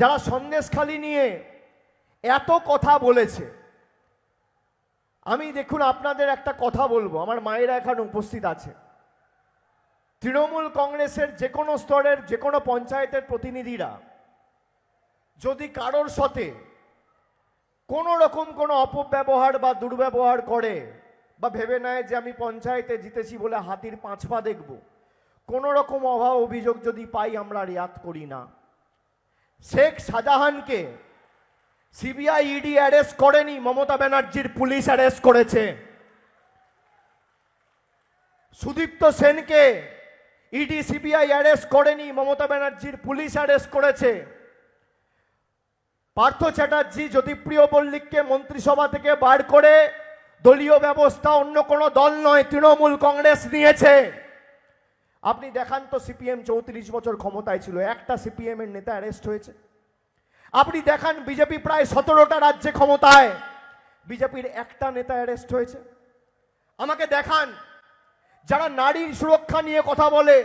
যারা সন্দেশখালি নিয়ে এত কথা বলেছে, আমি দেখুন আপনাদের একটা কথা বলব, আমার মায়েরা এখানে উপস্থিত আছে। তৃণমূল কংগ্রেসের যে কোনো স্তরের, যে কোনো পঞ্চায়েতের প্রতিনিধিরা, যদি কারোর সাথে কোনো রকম কোনো অপব্যবহার বা দুর্ব্যবহার করে, বা ভেবে নেয় যে আমি পঞ্চায়েতে জিতেছি বলে হাতির পাঁচ পা দেখব, কোনো রকম অভাব অভিযোগ যদি পাই আমরা রেয়াত করি না। শেখ শাহজাহানকে সিবিআই ইডি অ্যারেস্ট করেনি, মমতা ব্যানার্জির পুলিশ অ্যারেস্ট করেছে। সুদীপ্ত সেনকে ইডি সিবিআই অ্যারেস্ট করেনি, মমতা ব্যানার্জির পুলিশ অ্যারেস্ট করেছে। পার্থ চ্যাটার্জি জ্যোতিপ্রিয় মল্লিককে মন্ত্রিসভা থেকে বার করে দলীয় ব্যবস্থা অন্য কোনো দল নয়, তৃণমূল কংগ্রেস নিয়েছে। আপনি দেখান তো সিপিএম চৌত্রিশ বছর ক্ষমতায় ছিল, একটা সিপিএম এর নেতা অ্যারেস্ট হয়েছে। আপনি দেখান বিজেপি প্রায় সতেরোটা রাজ্যে ক্ষমতায়, বিজেপির একটা নেতা অ্যারেস্ট হয়েছে। আমাকে দেখান, যারা নারীর সুরক্ষা নিয়ে কথা বলে,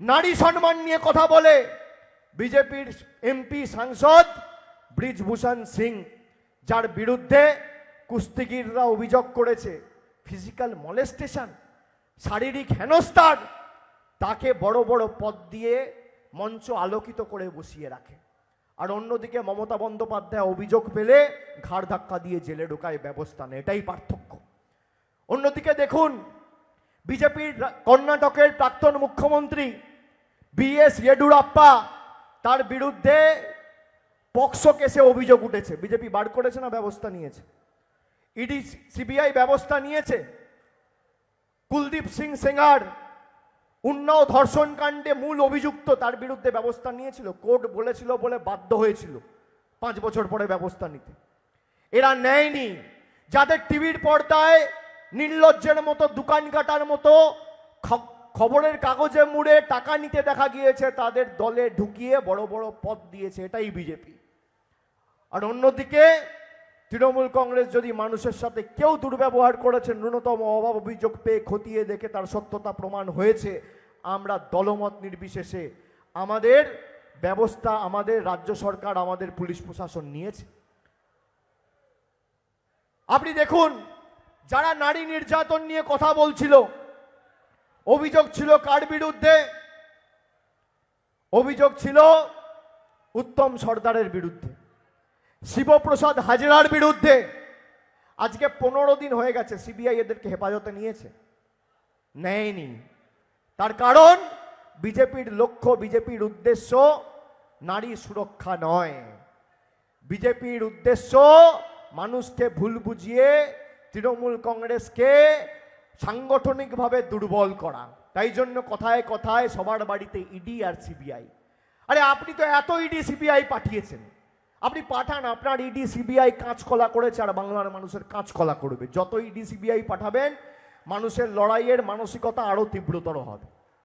নারী সম্মান নিয়ে কথা বলে, বিজেপির এমপি সাংসদ ব্রিজভূষণ সিং, যার বিরুদ্ধে কুস্তিগিররা অভিযোগ করেছে ফিজিক্যাল মলেস্টেশন শারীরিক হেনস্থার তাকে বড় বড় পদ দিয়ে মঞ্চ আলোকিত করে বসিয়ে রাখে। আর অন্যদিকে মমতা বন্দ্যোপাধ্যায় অভিযোগ পেলে ঘাড় ধাক্কা দিয়ে জেলে ঢোকায় ব্যবস্থা নেয়, এটাই পার্থক্য। অন্যদিকে দেখুন, বিজেপির কর্ণাটকের প্রাক্তন মুখ্যমন্ত্রী বিএস ইয়েডুরাপ্পা তার বিরুদ্ধে পক্সো কেসে অভিযোগ উঠেছে। বিজেপি বার করেছে না, ব্যবস্থা নিয়েছে। ইডি সিবিআই ব্যবস্থা নিয়েছে। কুলদীপ সিং সেঙ্গার উন্নাও ধর্ষণ কাণ্ডে মূল অভিযুক্ত তার বিরুদ্ধে ব্যবস্থা নিয়েছিল, কোর্ট বলেছিল বলে বাধ্য হয়েছিল পাঁচ বছর পরে ব্যবস্থা নিতে। এরা নেয়নি। যাদের টিভির পর্দায় নির্লজ্জের মতো, দোকান কাটার মতো খবরের কাগজে মুড়ে টাকা নিতে দেখা গিয়েছে, তাদের দলে ঢুকিয়ে বড় বড় পদ দিয়েছে, এটাই বিজেপি। আর অন্যদিকে তৃণমূল কংগ্রেস যদি মানুষের সাথে কেউ দুর্ব্যবহার করেছে, ন্যূনতম অভাব অভিযোগ পেয়ে খতিয়ে দেখে তার সত্যতা প্রমাণ হয়েছে। আমরা দলমত নির্বিশেষে আমাদের ব্যবস্থা, আমাদের রাজ্য সরকার, আমাদের পুলিশ প্রশাসন নিয়েছে। আপনি দেখুন, যারা নারী নির্যাতন নিয়ে কথা বলছিল, অভিযোগ ছিল কার বিরুদ্ধে? অভিযোগ ছিল উত্তম সর্দারের বিরুদ্ধে, শিবপ্রসাদ হাজরার বিরুদ্ধে। আজকে পনেরো দিন হয়ে গেছে, সিবিআই এদেরকে হেফাজতে নিয়েছে। নেয়নি। তার কারণ, বিজেপির লক্ষ্য, বিজেপির উদ্দেশ্য নারী সুরক্ষা নয়। বিজেপির উদ্দেশ্য মানুষকে ভুল বুঝিয়ে তৃণমূল কংগ্রেসকে সাংগঠনিকভাবে দুর্বল করা। তাই জন্য কথায় কথায় সবার বাড়িতে ইডি আর সিবিআই। আরে, আপনি তো এত ইডি, সিবিআই পাঠিয়েছেন। আপনি পাঠান, আপনার ইডি, সিবিআই কাঁচকলা করেছে আর বাংলার মানুষের কাঁচকলা করবে। যত ইডি, সিবিআই পাঠাবেন মানুষের লড়াইয়ের মানসিকতা আরও তীব্রতর হবে।